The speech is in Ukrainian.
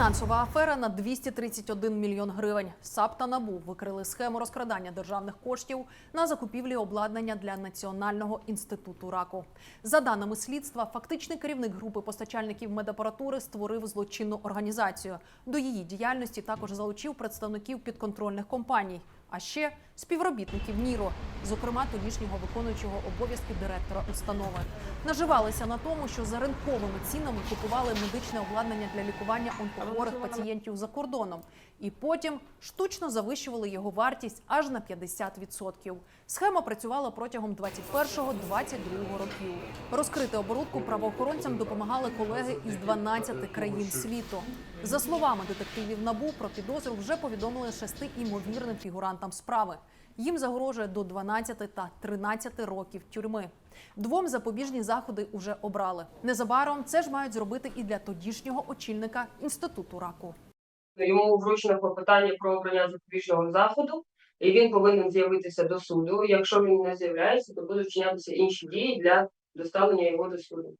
Фінансова афера на 231 мільйон гривень. САП та НАБУ викрили схему розкрадання державних коштів на закупівлі обладнання для Національного інституту раку. За даними слідства, фактичний керівник групи постачальників медапаратури створив злочинну організацію. До її діяльності також залучив представників підконтрольних компаній, а ще співробітників НІРО, зокрема тодішнього виконуючого обов'язки директора установи. Наживалися на тому, що за ринковими цінами купували медичне обладнання для лікування онкохворих пацієнтів за кордоном, і потім штучно завищували його вартість аж на 50%. Схема працювала протягом 21-22 років. Розкрити оборудку правоохоронцям допомагали колеги із 12 країн світу. За словами детективів НАБУ, про підозру вже повідомили шести імовірним фігурантам справи. Їм загрожує до 12 та 13 років тюрми. Двом запобіжні заходи уже обрали. Незабаром це ж мають зробити і для тодішнього очільника інституту раку. Йому вручено клопотання про обрання запобіжного заходу, і він повинен з'явитися до суду. Якщо він не з'являється, то будуть вчинятися інші дії для доставлення його до суду.